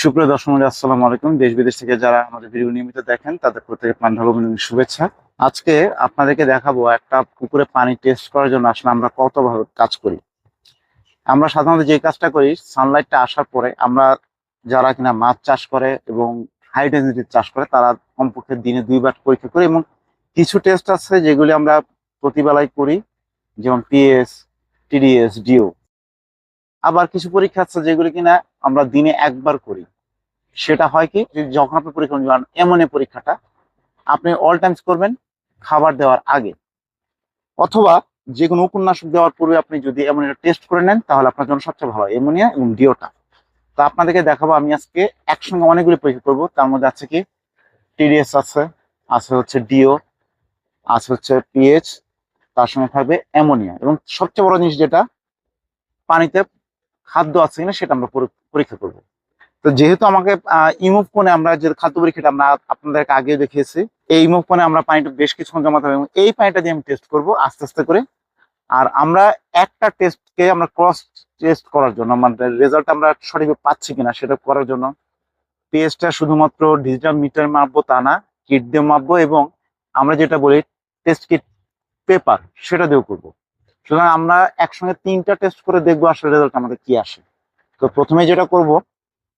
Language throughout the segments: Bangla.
সুপ্রিয় দর্শক আসসালামু আলাইকুম। দেশ বিদেশ থেকে যারা আমাদের ভিডিও নিয়মিত দেখেন, তাদের প্রত্যেকে পান্ডা অভিনন্দন, শুভেচ্ছা। আজকে আপনাদেরকে দেখাবো একটা পুকুরে পানি টেস্ট করার জন্য আসলে আমরা কত ভাবে কাজ করি। আমরা সাধারণত যে কাজটা করি সানলাইটটা আসার পরে আমরা যারা কিনা মাছ চাষ করে এবং হাই চাষ করে, তারা কমপক্ষে দিনে দুইবার পরীক্ষা করে এবং কিছু টেস্ট আছে যেগুলি আমরা প্রতিবেলায় করি, যেমন পিএস টিডিএস ডিও আবার কিছু পরীক্ষা আছে যেগুলি কিনা আমরা দিনে একবার করি। সেটা হয় কি যখন আপনি পরীক্ষা এমন পরীক্ষাটা, আপনি অল টাইমস করবেন খাবার দেওয়ার আগে। অথবা যে কোনো উপন্যাসক দেওয়ার পূর্বে আপনি যদি অ্যামোনিয়া টেস্ট করে নেন, তাহলে আপনার জন্য সবচেয়ে ভালো অ্যামোনিয়া এবং ডিওটা তো আপনাদেরকে দেখাবো, আমি আজকে একসঙ্গে অনেকগুলি পরীক্ষা করব। তার মধ্যে আছে কি টিডিএস আছে আছে হচ্ছে ডিও আছে হচ্ছে পিএইচ তার সঙ্গে থাকবে অ্যামোনিয়া এবং সবচেয়ে বড় জিনিস যেটা, পানিতে খাদ্য আছে কিনা সেটা আমরা পরী- পরীক্ষা করব। তো যেহেতু আমাকে ইমুভ কোণে আমরা যে খাদ্য পরীক্ষাটা আমরা আপনাদেরকে আগে দেখিয়েছি, এই ইমুভ কোণে আমরা পানিটা বেশ কিছুক্ষণ জমাতে হবে এবং এই পানিটা দিয়ে আমি টেস্ট করব আস্তে আস্তে করে। আর আমরা একটা টেস্টকে আমরা ক্রস টেস্ট করার জন্য আমাদের রেজাল্ট আমরা সঠিকভাবে পাচ্ছি কিনা সেটা করার জন্য পেজটা শুধুমাত্র ডিজিটাল মিটার মাপবো তা না কিট দিয়ে মাপবো এবং আমরা যেটা বলি টেস্ট কিট পেপার সেটা দিয়েও করব। সুতরাং আমরা একসঙ্গে তিনটা টেস্ট করে দেখব আসলে রেজাল্ট আমাদের কি আসে। তো প্রথমে যেটা করব,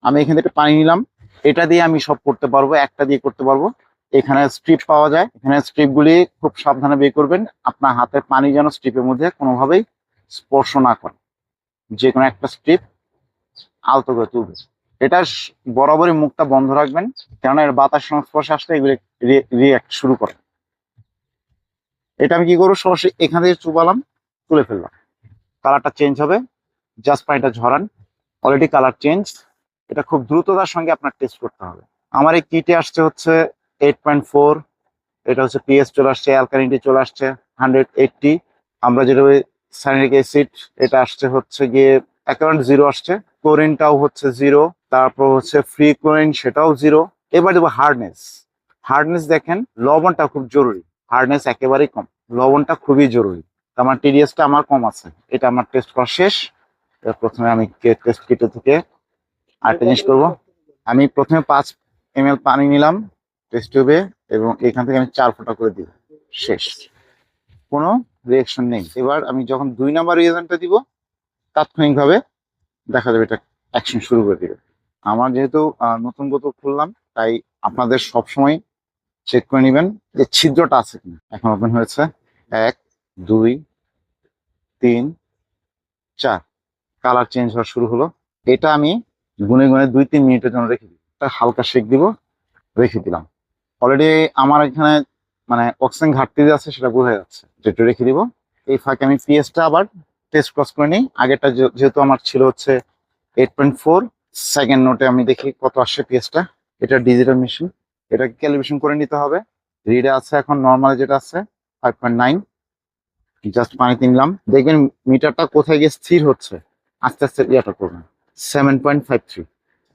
আমি এখান থেকে পানি নিলাম। এটা দিয়ে আমি সব করতে পারব, একটা দিয়ে করতে পারব। এখানে স্ট্রিপ পাওয়া যায়। এখানে স্ট্রিপগুলি খুব সাবধানে বের করবেন। আপনার হাতের পানি যেন স্ট্রিপের মধ্যে কোনোভাবেই স্পর্শ না করে। যে কোনো একটা স্ট্রিপ আলতো করে তুলবে এটা বরাবরই মুখটা বন্ধ রাখবেন। কেননা এর বাতাস সংস্পর্শে আসলে এগুলি রিয়াক্ট শুরু করে। এটা আমি কি করব? সরাসরি এখান থেকে চুবালাম। তুলে ফেললাম। কালারটা চেঞ্জ হবে। জাস্ট পানিটা ঝরান। অলরেডি কালার চেঞ্জ এটা খুব দ্রুততার সঙ্গে আপনার টেস্ট করতে হবে। আমার এই কিটে আসছে হচ্ছে এইট পয়েন্ট ফোর এটা হচ্ছে পিএস চলে আসছে অ্যালকালিনিটি চলে আসছে হান্ড্রেড এইটটি আমরা যেটা সাইনিক অ্যাসিড এটা আসছে হচ্ছে গিয়ে অ্যাকাউন্ট জিরো আসছে। ক্লোরিনটাও হচ্ছে জিরো তারপর হচ্ছে ফ্রি ক্লোরিন সেটাও জিরো এবার দেবো হার্ডনেস হার্ডনেস দেখেন, লবণটা খুব জরুরি। হার্ডনেস একেবারেই কম। লবণটা খুবই জরুরি। আমার টিডিএসটা আমার কম আছে। এটা আমার টেস্ট করা শেষ। এবার প্রথমে আমি টেস্ট কিটে থেকে আরেকটা জিনিস করব। আমি প্রথমে পাঁচ এম পানি নিলাম টেস্ট টিউবে এবং এখান থেকে আমি চার ফোঁটা করে দিব শেষ। কোনো রিয়েকশন নেই। এবার আমি যখন দুই নাম্বার রিয়েজেন্টটা দিব, তাৎক্ষণিকভাবে দেখা যাবে এটা অ্যাকশন শুরু করে দিবে। আমার যেহেতু নতুন বোতল খুললাম, তাই আপনাদের সবসময় চেক করে নেবেন যে ছিদ্রটা আছে কিনা। এখন ওপেন হয়েছে। এক দুই, তিন, চার। কালার চেঞ্জ হওয়া শুরু হলো। এটা আমি গুনে গুনে দুই, তিন মিনিটের জন্য রেখে দিই হালকা শেক দিব, রেখে দিলাম। অলরেডি আমার এখানে মানে অক্সিজেন ঘাটতি যে আছে সেটা বোঝা যাচ্ছে। একটু রেখে দিব। এই ফাঁকে আমি পিএসটা আবার টেস্ট ক্রস করে নিই। আগেরটা যেহেতু আমার ছিল হচ্ছে এইট পয়েন্ট ফোর সেকেন্ড নোটে আমি দেখি কত আসছে পিএসটা এটা ডিজিটাল মেশিন এটাকে ক্যালিব্রেশন করে নিতে হবে। রিডে আছে এখন নর্মাল যেটা আছে ফাইভ পয়েন্ট নাইন জাস্ট পানিতে নিলাম। দেখবেন মিটারটা কোথায় গিয়ে স্থির হচ্ছে? আস্তে আস্তে ইয়েটা করবেন সেভেন পয়েন্ট ফাইভ থ্রি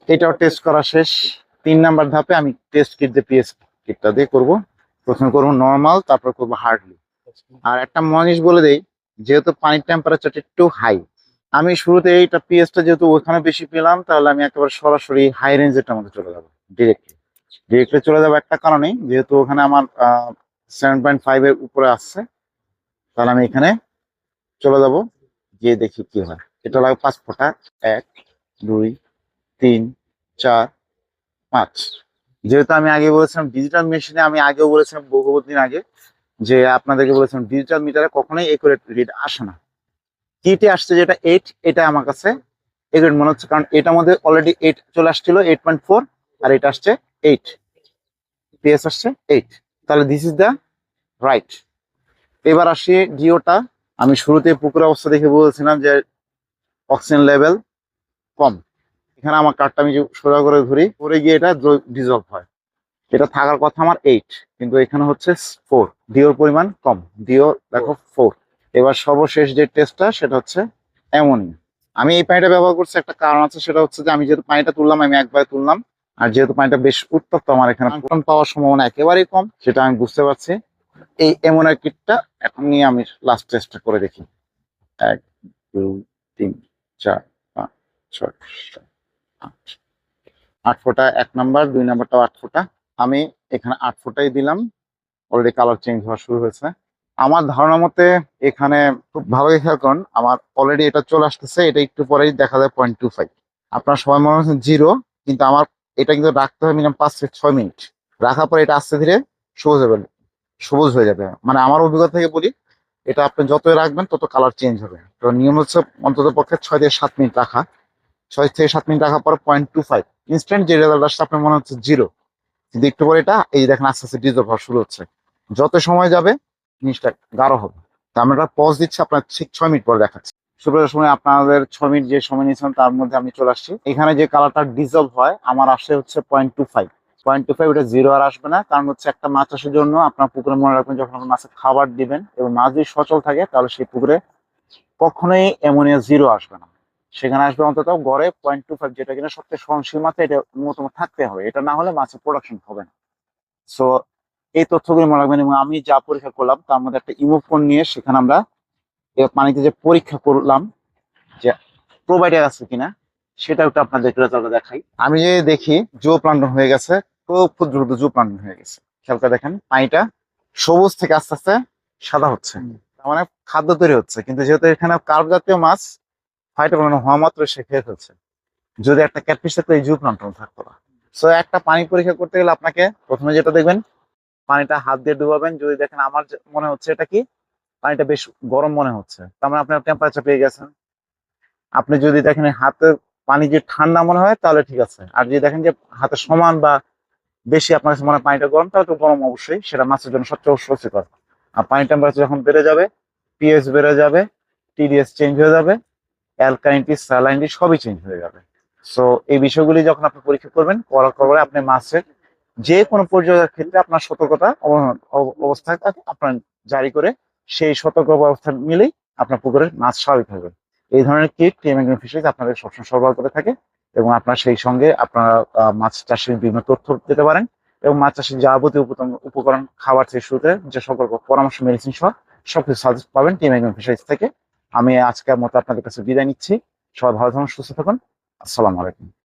এটাও টেস্ট করা শেষ। তিন নাম্বার ধাপে আমি টেস্ট কিট দিয়ে পিএস কিটটা দিয়ে করব, প্রথমে করব নর্মাল তারপর করব হার্ডলি আর একটা মনীষ বলে দেই, যেহেতু পানির টেম্পারেচারটা একটু হাই আমি শুরুতে এইটা পিএসটা যেহেতু ওখানে বেশি পেলাম, তাহলে আমি একেবারে সরাসরি হাই রেঞ্জেরটার মধ্যে চলে যাব ডিরেক্টলি ডিরেক্টলি চলে যাব একটা কারণেই, যেহেতু ওখানে আমার সেভেন পয়েন্ট ফাইভের উপরে আসছে তাহলে আমি এখানে চলে যাব, গিয়ে দেখি কি হয়। এটা লাগবে পাঁচ ফোঁটা, এক, দুই, তিন, চার, পাঁচ। যেহেতু আমি আগে বলেছিলাম ডিজিটাল মেশিনে আমি আগেও বলেছিলাম বহু দিন আগে যে আপনাদেরকে বলেছিলাম ডিজিটাল মিটারে কখনোই একুরেট রিড আসে না। কিটে আসছে যেটা এইট এটা আমার কাছে একুরেট মনে হচ্ছে, কারণ এটার মধ্যে অলরেডি এইট চলে আসছিল এইট পয়েন্ট ফোর আর এটা আসছে এইট পিএস আসছে এইট তাহলে দিস ইজ দ্য রাইট এবার আসি জিওটা। আমি শুরুতে পুকুর অবস্থা দেখে বলেছিলাম যে অক্সিজেন লেভেল কম। এখানে আমার কার্ডটা আমি সোজা করে ধরি, পরে গিয়ে এটা ডিজলভ হয়। এটা থাকার কথা আমার এইট কিন্তু এখানে হচ্ছে ফোর ডিওর পরিমাণ কম। ডিও দেখো ফোর এবার সর্বশেষ যে টেস্টটা সেটা হচ্ছে অ্যামোনিয়া আমি এই পানিটা ব্যবহার করছি, একটা কারণ আছে, সেটা হচ্ছে যে আমি যেহেতু পানিটা তুললাম, আমি একবারে তুললাম। আর যেহেতু পানিটা বেশ উত্তপ্ত, আমার এখানে পাওয়ার সম্ভাবনা একেবারেই কম, সেটা আমি বুঝতে পারছি। এই এমোনিয়া কিটটা এখন নিয়ে আমি লাস্ট টেস্টটা করে দেখি। এক, দুই, তিন, চার, পাঁচ, ছয় আট। আট ফোঁটা এক নাম্বার, দুই নাম্বারটাও আট ফোঁটা। আমি এখানে আট ফোঁটাই দিলাম। অলরেডি কালার চেঞ্জ হওয়া শুরু হয়েছে। আমার ধারণা মতে এখানে খুব ভালো খেয়াল করুন, আমার অলরেডি এটা চলে আসতেছে, এটা একটু পরেই দেখা যায় পয়েন্ট টু ফাইভ আপনার সময় মনে হচ্ছে জিরো কিন্তু আমার এটা কিন্তু রাখতে হবে মিনিমাম পাঁচ থেকে ছয় মিনিট রাখার পর এটা আস্তে ধীরে সবুজ হবে সবুজ হয়ে যাবে। মানে আমার অভিজ্ঞতা থেকে বলি, এটা আপনি যতই রাখবেন, তত কালার চেঞ্জ হবে। তো নিয়ম হচ্ছে অন্তত পক্ষে ছয় থেকে সাত মিনিট রাখা। ছয় থেকে সাত মিনিট রাখার পর পয়েন্ট টু ফাইভ ইনস্ট্যান্ট যে রেজাল্ট আসছে, আপনার মনে হচ্ছে জিরো কিন্তু একটু পরে এটা, এই দেখেন আস্তে আস্তে ডিজলভ হওয়া শুরু হচ্ছে। যত সময় যাবে, জিনিসটা গাঢ় হবে। তা আমরা পজ দিচ্ছি, আপনার ঠিক ছয় মিনিট পরে দেখাচ্ছি। সুপ্রজার সময় আপনাদের ছয় মিনিট যে সময় নিয়েছিলাম, তার মধ্যে আমি চলে আসছি। এখানে যে কালারটা ডিজলভ হয়, আমার আসে হচ্ছে point two five point two five ওটা জিরো আর আসবে না। কারণ হচ্ছে একটা মাছ চাষের জন্য আপনার পুকুরে মনে রাখবেন যখন আপনি মাছে খাবার দিবেন এবং মাছ যদি সচল থাকে, তাহলে সেই পুকুরে কখনোই অ্যামোনিয়া জিরো আসবে না। সেখানে আসবে অন্তত গড়ে পয়েন্ট টু ফাইভ যেটা কিনা সবচেয়ে সহনশীল মাত্রা এটা ন্যূনতম থাকতে হবে। এটা না হলে মাছের প্রোডাকশন হবে না। সো এই তথ্যগুলি মনে রাখবেন এবং আমি যা পরীক্ষা করলাম, তার মধ্যে একটা ইমো ফোন নিয়ে সেখানে আমরা পানিতে যে পরীক্ষা করলাম, যে প্রোভাইডার আছে কিনা, সেটা একটু আপনাদের রেজাল্ট দেখাই। আমি যে দেখি জো প্লান্টন হয়ে গেছে খুব খুব দ্রুত জো প্লান্টন হয়ে গেছে। খেয়াল করে দেখেন পানিটা সবুজ থেকে আস্তে আস্তে সাদা হচ্ছে। তার মানে খাদ্য তৈরি হচ্ছে। কিন্তু যেহেতু এখানে কার্প জাতীয় মাছ ফাইটা বানানো হওয়া মাত্র সে খেয়ে ফেলছে। যদি একটা ক্যাটফিশ থাকতো এই জু প্লান্টন থাকতো না। সো একটা পানি পরীক্ষা করতে গেলে আপনাকে প্রথমে যেটা দেখবেন পানিটা হাত দিয়ে ডুবাবেন। যদি দেখেন আমার মনে হচ্ছে এটা কি পানিটা বেশ গরম মনে হচ্ছে। তার মানে আপনার টেম্পারেচার পেয়ে গেছেন। আপনি যদি দেখেন হাতে পানি যে ঠান্ডা মনে হয় তাহলে ঠিক আছে। আর যদি দেখেন যে হাতে সমান বা বেশি আপনার কাছে মনে পানিটা গরম, তাহলে তো গরম অবশ্যই। সেটা মাছের জন্য সবচেয়ে অস্বস্তিকর আর পানি টেম্পারেচার যখন বেড়ে যাবে পিএস বেড়ে যাবে টিডিএস চেঞ্জ হয়ে যাবে অ্যালকালিনিটি স্যালাইনটি সবই চেঞ্জ হয়ে যাবে। সো এই বিষয়গুলি যখন আপনি পরীক্ষা করবেন, করার পরে আপনি মাছের যে কোনো পর্যায়ের ক্ষেত্রে আপনার সতর্কতা অব- অব- অবস্থা আপনার জারি করে সেই সতর্ক অবস্থা মিলেই আপনার পুকুরের মাছ স্বাভাবিক হবে এই ধরনের কিট টিএমএগ্রাম ফিশারিজ আপনাদের সবসময় সরবরাহ করে থাকে। এবং আপনার সেই সঙ্গে আপনারা মাছ চাষের বিভিন্ন তথ্য দিতে পারেন এবং মাছ চাষের যাবতীয় উপকরণ, খাবার থেকে শুরুতে যে সকল পরামর্শ মেডিসিন সহ সবকিছু সাজেস্ট পাবেন টিম একজন ফিশারিজ থেকে। আমি আজকের মতো আপনাদের কাছে বিদায় নিচ্ছি। সবাই ভালো থাকুন, সুস্থ থাকুন। আসসালামু আলাইকুম।